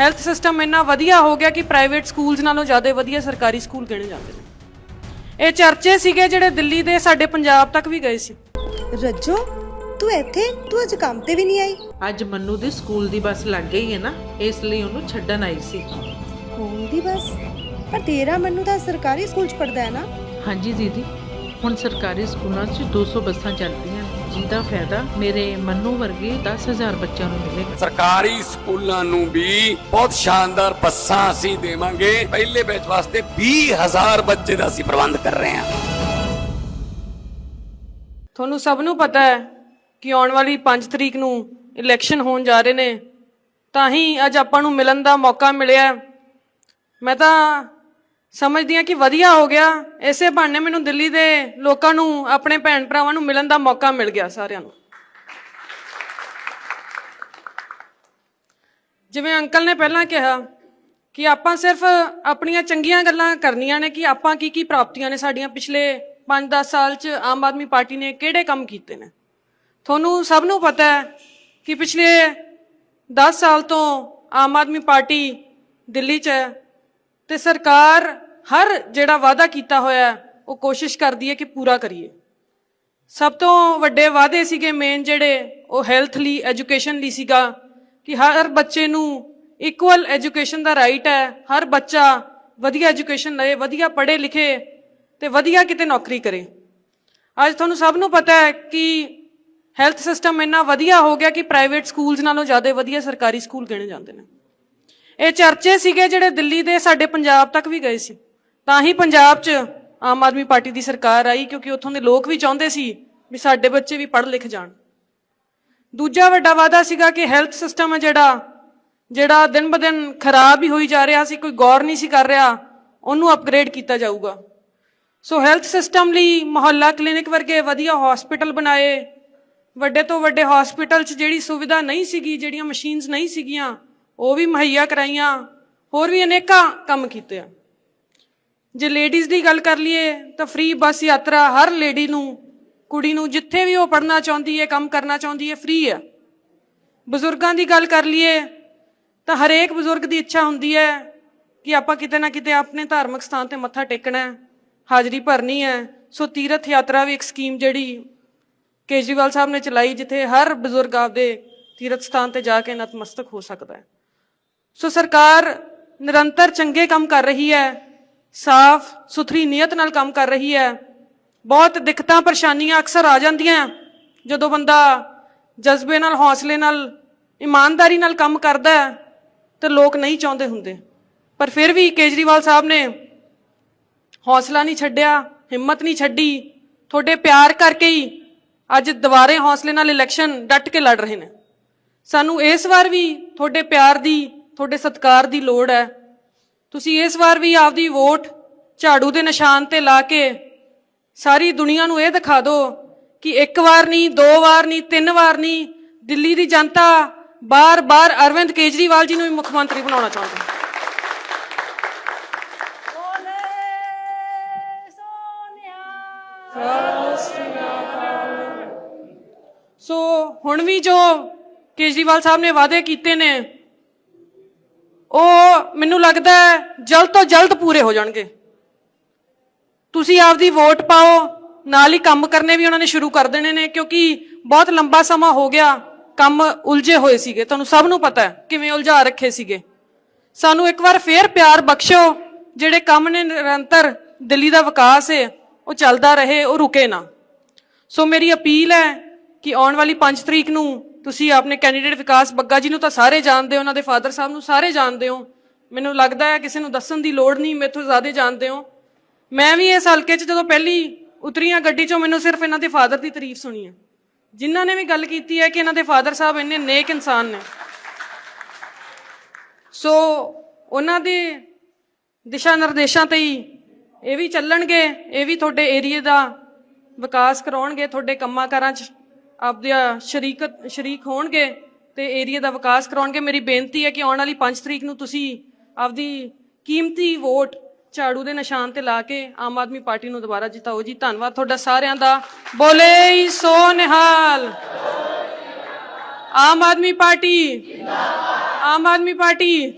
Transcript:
Health system ਇੰਨਾ ਵਧੀਆ ਹੋ ਗਿਆ ਕਿ ਪ੍ਰਾਈਵੇਟ ਸਕੂਲਸ ਨਾਲੋਂ ਜ਼ਿਆਦਾ ਵਧੀਆ ਸਰਕਾਰੀ ਸਕੂਲ ਗਿਣੇ ਜਾਂਦੇ ਨੇ। ਇਹ ਚਰਚੇ ਸੀਗੇ ਜਿਹੜੇ ਦਿੱਲੀ ਦੇ ਸਾਡੇ ਪੰਜਾਬ ਤੱਕ ਵੀ ਗਏ ਸੀ। ਰੱਜੋ ਤੂੰ ਇੱਥੇ ਤੂੰ ਅੱਜ ਕੰਮ ਤੇ ਵੀ ਨਹੀਂ ਆਈ? ਅੱਜ ਮੰਨੂ ਦੀ ਸਕੂਲ ਦੀ ਬੱਸ ਲੱਗ ਗਈ ਹੈ ਨਾ ਇਸ ਲਈ ਉਹਨੂੰ ਛੱਡਣ ਆਈ ਸੀ। ਸਕੂਲ ਦੀ ਬਸ? ਪਰ ਤੇਰਾ ਮੰਨੂ ਤਾਂ ਸਰਕਾਰੀ ਸਕੂਲ ਚ ਪੜਦਾ ਹੈ ਨਾ। ਹਾਂਜੀ ਦੀਦੀ ਹੁਣ ਸਰਕਾਰੀ ਸਕੂਲਾਂ 'ਚ 200 ਬੱਸਾਂ ਚੱਲਦੀਆਂ ਜਿਹਦਾ ਫਾਇਦਾ ਮੇਰੇ ਮੰਨੂ ਵਰਗੇ 10000 ਬੱਚਿਆਂ ਨੂੰ ਮਿਲੇਗਾ ਸਰਕਾਰੀ ਸਕੂਲਾਂ ਨੂੰ ਵੀ ਬਹੁਤ ਸ਼ਾਨਦਾਰ ਬੱਸਾਂ ਅਸੀਂ ਦੇਵਾਂਗੇ। ਪਹਿਲੇ ਬੈਚ ਵਾਸਤੇ 20000 ਬੱਚੇ ਦਾ ਅਸੀਂ ਪ੍ਰਬੰਧ ਕਰ ਰਹੇ ਹਾਂ। ਤੁਹਾਨੂੰ ਸਭ ਨੂੰ ਪਤਾ ਹੈ ਕਿ ਆਉਣ ਵਾਲੀ 5 ਤਰੀਕ ਨੂੰ ਇਲੈਕਸ਼ਨ ਹੋਣ ਜਾ ਰਹੇ ਨੇ। ਤਾਂ ਹੀ ਅੱਜ ਆਪਾਂ ਨੂੰ ਮਿਲਣ ਦਾ ਮੌਕਾ ਮਿਲਿਆ। ਮੈਂ ਤਾਂ ਸਮਝਦੀ ਹਾਂ ਕਿ ਵਧੀਆ ਹੋ ਗਿਆ। ਇਸੇ ਬਹਾਨੇ ਮੈਨੂੰ ਦਿੱਲੀ ਦੇ ਲੋਕਾਂ ਨੂੰ, ਆਪਣੇ ਭੈਣ ਭਰਾਵਾਂ ਨੂੰ ਮਿਲਣ ਦਾ ਮੌਕਾ ਮਿਲ ਗਿਆ ਸਾਰਿਆਂ ਨੂੰ। ਜਿਵੇਂ ਅੰਕਲ ਨੇ ਪਹਿਲਾਂ ਕਿਹਾ ਕਿ ਆਪਾਂ ਸਿਰਫ ਆਪਣੀਆਂ ਚੰਗੀਆਂ ਗੱਲਾਂ ਕਰਨੀਆਂ ਨੇ ਕਿ ਆਪਾਂ ਕੀ ਕੀ ਪ੍ਰਾਪਤੀਆਂ ਨੇ ਸਾਡੀਆਂ ਪਿਛਲੇ 5-10 ਸਾਲ 'ਚ ਆਮ ਆਦਮੀ ਪਾਰਟੀ ਨੇ ਕਿਹੜੇ ਕੰਮ ਕੀਤੇ ਨੇ। ਤੁਹਾਨੂੰ ਸਭ ਨੂੰ ਪਤਾ ਹੈ ਕਿ ਪਿਛਲੇ 10 ਸਾਲ ਤੋਂ ਆਮ ਆਦਮੀ ਪਾਰਟੀ ਦਿੱਲੀ 'ਚ ਹੈ ਤੇ ਸਰਕਾਰ ਹਰ ਜਿਹੜਾ ਵਾਅਦਾ ਕੀਤਾ ਹੋਇਆ ਉਹ ਕੋਸ਼ਿਸ਼ ਕਰਦੀ ਹੈ ਕਿ ਪੂਰਾ ਕਰੀਏ। ਸਭ ਤੋਂ ਵੱਡੇ ਵਾਅਦੇ ਸੀਗੇ ਮੇਨ ਜਿਹੜੇ, ਉਹ ਹੈਲਥ ਲਈ ਐਜੂਕੇਸ਼ਨ ਲਈ ਸੀਗਾ ਕਿ ਹਰ ਬੱਚੇ ਨੂੰ ਇਕੁਅਲ ਐਜੂਕੇਸ਼ਨ ਦਾ ਰਾਈਟ ਹੈ। ਹਰ ਬੱਚਾ ਵਧੀਆ ਐਜੂਕੇਸ਼ਨ ਲਏ, ਵਧੀਆ ਪੜ੍ਹੇ ਲਿਖੇ ਤੇ ਵਧੀਆ ਕਿਤੇ ਨੌਕਰੀ ਕਰੇ। ਅੱਜ ਤੁਹਾਨੂੰ ਸਭ ਨੂੰ ਪਤਾ ਹੈ ਕਿ ਹੈਲਥ ਸਿਸਟਮ ਇੰਨਾ ਵਧੀਆ ਹੋ ਗਿਆ ਕਿ ਪ੍ਰਾਈਵੇਟ ਸਕੂਲਸ ਨਾਲੋਂ ਜ਼ਿਆਦਾ ਵਧੀਆ ਸਰਕਾਰੀ ਸਕੂਲ ਗਿਣੇ ਜਾਂਦੇ ਨੇ। ਇਹ ਚਰਚੇ ਸੀਗੇ ਜਿਹੜੇ ਦਿੱਲੀ ਦੇ ਸਾਡੇ ਪੰਜਾਬ ਤੱਕ ਵੀ ਗਏ ਸੀ। ਤਾਂ ਹੀ ਪੰਜਾਬ 'ਚ ਆਮ ਆਦਮੀ ਪਾਰਟੀ ਦੀ ਸਰਕਾਰ ਆਈ, ਕਿਉਂਕਿ ਉੱਥੋਂ ਦੇ ਲੋਕ ਵੀ ਚਾਹੁੰਦੇ ਸੀ ਵੀ ਸਾਡੇ ਬੱਚੇ ਵੀ ਪੜ੍ਹ ਲਿਖ ਜਾਣ। ਦੂਜਾ ਵੱਡਾ ਵਾਅਦਾ ਸੀਗਾ ਕਿ ਹੈਲਥ ਸਿਸਟਮ ਹੈ ਜਿਹੜਾ ਜਿਹੜਾ ਦਿਨ ਬ ਦਿਨ ਖਰਾਬ ਹੀ ਹੋਈ ਜਾ ਰਿਹਾ ਸੀ, ਕੋਈ ਗੌਰ ਨਹੀਂ ਸੀ ਕਰ ਰਿਹਾ, ਉਹਨੂੰ ਅਪਗ੍ਰੇਡ ਕੀਤਾ ਜਾਊਗਾ। ਸੋ ਹੈਲਥ ਸਿਸਟਮ ਲਈ ਮੁਹੱਲਾ ਕਲੀਨਿਕ ਵਰਗੇ ਵਧੀਆ ਹਸਪੀਟਲ ਬਣਾਏ। ਵੱਡੇ ਤੋਂ ਵੱਡੇ ਹਸਪੀਟਲ 'ਚ ਜਿਹੜੀ ਸੁਵਿਧਾ ਨਹੀਂ ਸੀਗੀ, ਜਿਹੜੀਆਂ ਮਸ਼ੀਨਸ ਨਹੀਂ ਸੀਗੀਆਂ, ਉਹ ਵੀ ਮੁਹੱਈਆ ਕਰਾਈਆਂ, ਹੋਰ ਵੀ ਅਨੇਕਾਂ ਕੰਮ ਕੀਤੇ ਆ। ਜੇ ਲੇਡੀਜ਼ ਦੀ ਗੱਲ ਕਰ ਲਈਏ, ਤਾਂ ਫ੍ਰੀ ਬੱਸ ਯਾਤਰਾ ਹਰ ਲੇਡੀ ਨੂੰ, ਕੁੜੀ ਨੂੰ ਜਿੱਥੇ ਵੀ ਉਹ ਪੜਨਾ ਚਾਹੁੰਦੀ ਹੈ, ਕੰਮ ਕਰਨਾ ਚਾਹੁੰਦੀ ਹੈ ਫ੍ਰੀ ਹੈ। ਬਜ਼ੁਰਗਾਂ ਦੀ ਗੱਲ ਕਰ ਲਈਏ, ਤਾਂ ਹਰੇਕ ਬਜ਼ੁਰਗ ਦੀ ਇੱਛਾ ਹੁੰਦੀ ਹੈ ਕਿ ਆਪਾਂ ਕਿਤੇ ਨਾ ਕਿਤੇ ਆਪਣੇ ਧਾਰਮਿਕ ਸਥਾਨ ਤੇ ਮੱਥਾ ਟੇਕਣਾ ਹੈ, ਹਾਜ਼ਰੀ ਭਰਨੀ ਹੈ। ਸੋ ਤੀਰਥ ਯਾਤਰਾ ਵੀ ਇੱਕ ਸਕੀਮ ਜਿਹੜੀ ਕੇਜਰੀਵਾਲ ਸਾਹਿਬ ਨੇ ਚਲਾਈ, ਜਿੱਥੇ ਹਰ ਬਜ਼ੁਰਗ ਆਪਦੇ ਤੀਰਥ ਸਥਾਨ ਤੇ ਜਾ ਕੇ ਨਤਮਸਤਕ ਹੋ ਸਕਦਾ ਹੈ। ਸੋ ਸਰਕਾਰ ਨਿਰੰਤਰ ਚੰਗੇ ਕੰਮ ਕਰ ਰਹੀ ਹੈ ਸਾਫ਼, ਸੁਥਰੀ ਨੀਅਤ ਨਾਲ ਕੰਮ ਕਰ ਰਹੀ ਹੈ। ਬਹੁਤ ਦਿੱਕਤਾਂ, ਪਰੇਸ਼ਾਨੀਆਂ ਅਕਸਰ ਆ ਜਾਂਦੀਆਂ। ਜਦੋਂ ਬੰਦਾ ਜਜ਼ਬੇ ਨਾਲ, ਹੌਸਲੇ ਨਾਲ, ਇਮਾਨਦਾਰੀ ਨਾਲ ਕੰਮ ਕਰਦਾ ਹੈ, ਤੇ ਲੋਕ ਨਹੀਂ ਚਾਹੁੰਦੇ ਹੁੰਦੇ। ਪਰ ਫਿਰ ਵੀ ਕੇਜਰੀਵਾਲ ਸਾਹਿਬ ਨੇ ਹੌਸਲਾ ਨਹੀਂ ਛੱਡਿਆ, ਹਿੰਮਤ ਨਹੀਂ ਛੱਡੀ। ਤੁਹਾਡੇ ਪਿਆਰ ਕਰਕੇ ਹੀ ਅੱਜ ਦੁਬਾਰੇ ਹੌਸਲੇ ਨਾਲ ਇਲੈਕਸ਼ਨ ਡਟ ਕੇ ਲੜ ਰਹੇ ਨੇ। ਸਾਨੂੰ ਇਸ ਵਾਰ ਵੀ ਤੁਹਾਡੇ ਪਿਆਰ ਦੀ, ਤੁਹਾਡੇ ਸਤਿਕਾਰ ਦੀ ਲੋੜ ਹੈ। ਤੁਸੀਂ ਇਸ ਵਾਰ ਵੀ ਆਪਦੀ ਵੋਟ ਝਾੜੂ ਦੇ ਨਿਸ਼ਾਨ ਤੇ ਲਾ ਕੇ ਸਾਰੀ ਦੁਨੀਆ ਨੂੰ ਇਹ ਦਿਖਾ ਦਿਓ ਕਿ ਇੱਕ ਵਾਰ ਨਹੀਂ, ਦੋ ਵਾਰ ਨਹੀਂ, ਤਿੰਨ ਵਾਰ ਨਹੀਂ, ਦਿੱਲੀ ਦੀ ਜਨਤਾ ਬਾਰ-ਬਾਰ ਅਰਵਿੰਦ ਕੇਜਰੀਵਾਲ ਜੀ ਨੂੰ ਹੀ ਮੁੱਖ ਮੰਤਰੀ ਬਣਾਉਣਾ ਚਾਹੁੰਦੀ ਹੈ। ਸੋ ਹੁਣ ਵੀ ਜੋ ਕੇਜਰੀਵਾਲ ਸਾਹਿਬ ਨੇ ਵਾਅਦੇ ਕੀਤੇ ਨੇ ਉਹ ਮੈਨੂੰ ਲੱਗਦਾ ਹੈ ਜਲਦ ਤੋਂ ਜਲਦ ਪੂਰੇ ਹੋ ਜਾਣਗੇ। ਤੁਸੀਂ ਆਪਦੀ ਵੋਟ ਪਾਓ, ਨਾਲ ਹੀ ਕੰਮ ਕਰਨੇ ਵੀ ਉਹਨਾਂ ਨੇ ਸ਼ੁਰੂ ਕਰ ਦੇਣੇ ਨੇ, ਕਿਉਂਕਿ ਬਹੁਤ ਲੰਬਾ ਸਮਾਂ ਹੋ ਗਿਆ, ਕੰਮ ਉਲਝੇ ਹੋਏ ਸੀਗੇ। ਤੁਹਾਨੂੰ ਸਭ ਨੂੰ ਪਤਾ ਹੈ ਕਿਵੇਂ ਉਲਝਾ ਰੱਖੇ ਸੀਗੇ। ਸਾਨੂੰ ਇੱਕ ਵਾਰ ਫੇਰ ਪਿਆਰ ਬਖਸ਼ੋ ਜਿਹੜੇ ਕੰਮ ਨੇ ਨਿਰੰਤਰ, ਦਿੱਲੀ ਦਾ ਵਿਕਾਸ ਹੈ ਉਹ ਚੱਲਦਾ ਰਹੇ, ਉਹ ਰੁਕੇ ਨਾ। ਸੋ ਮੇਰੀ ਅਪੀਲ ਹੈ ਕਿ ਆਉਣ ਵਾਲੀ 5 ਤਰੀਕ ਨੂੰ ਤੁਸੀਂ ਆਪਣੇ ਕੈਂਡੀਡੇਟ ਵਿਕਾਸ ਬੱਗਾ ਜੀ ਨੂੰ ਤਾਂ ਸਾਰੇ ਜਾਣਦੇ ਹੋ, ਉਹਨਾਂ ਦੇ ਫਾਦਰ ਸਾਹਿਬ ਨੂੰ ਸਾਰੇ ਜਾਣਦੇ ਹੋ। ਮੈਨੂੰ ਲੱਗਦਾ ਹੈ ਕਿਸੇ ਨੂੰ ਦੱਸਣ ਦੀ ਲੋੜ ਨਹੀਂ, ਮੇਥੋਂ ਜ਼ਿਆਦਾ ਜਾਣਦੇ ਹੋ। ਮੈਂ ਵੀ ਇਸ ਹਲਕੇ 'ਚ ਜਦੋਂ ਪਹਿਲੀ ਉਤਰੀਆਂ ਗੱਡੀ 'ਚੋਂ ਮੈਨੂੰ ਸਿਰਫ ਇਹਨਾਂ ਦੇ ਫਾਦਰ ਦੀ ਤਾਰੀਫ ਸੁਣੀ ਹੈ। ਜਿਨ੍ਹਾਂ ਨੇ ਵੀ ਗੱਲ ਕੀਤੀ ਹੈ ਕਿ ਇਹਨਾਂ ਦੇ ਫਾਦਰ ਸਾਹਿਬ ਇੰਨੇ ਨੇਕ ਇਨਸਾਨ ਨੇ। ਸੋ ਉਹਨਾਂ ਦੇ ਦਿਸ਼ਾ ਨਿਰਦੇਸ਼ਾਂ ਤੇ ਹੀ ਇਹ ਵੀ ਚੱਲਣਗੇ, ਇਹ ਵੀ ਤੁਹਾਡੇ ਏਰੀਏ ਦਾ ਵਿਕਾਸ ਕਰਾਉਣਗੇ, ਤੁਹਾਡੇ ਕੰਮਾਂ ਕਾਰਾਂ 'ਚ ਆਪਦੇ ਸ਼ਰੀਕਤ ਸ਼ਰੀਕ ਹੋਣਗੇ ਤੇ ਏਰੀਆ ਦਾ ਵਿਕਾਸ ਕਰਾਉਣਗੇ। ਮੇਰੀ ਬੇਨਤੀ ਹੈ ਕਿ ਆਉਣ ਵਾਲੀ 5 ਤਰੀਕ ਨੂੰ ਤੁਸੀਂ ਆਪਦੀ ਕੀਮਤੀ ਵੋਟ ਝਾੜੂ ਦੇ ਨਿਸ਼ਾਨ ਤੇ ਲਾ ਕੇ ਆਮ ਆਦਮੀ ਪਾਰਟੀ ਨੂੰ ਦੁਬਾਰਾ ਜਿਤਾਓ ਜੀ। ਧੰਨਵਾਦ ਤੁਹਾਡਾ ਸਾਰਿਆਂ ਦਾ। ਬੋਲੇ ਸੋ ਨਿਹਾਲ। ਆਮ ਆਦਮੀ ਪਾਰਟੀ। ਜਿੰਦਾਬਾਦ ਆਮ ਆਦਮੀ ਪਾਰਟੀ।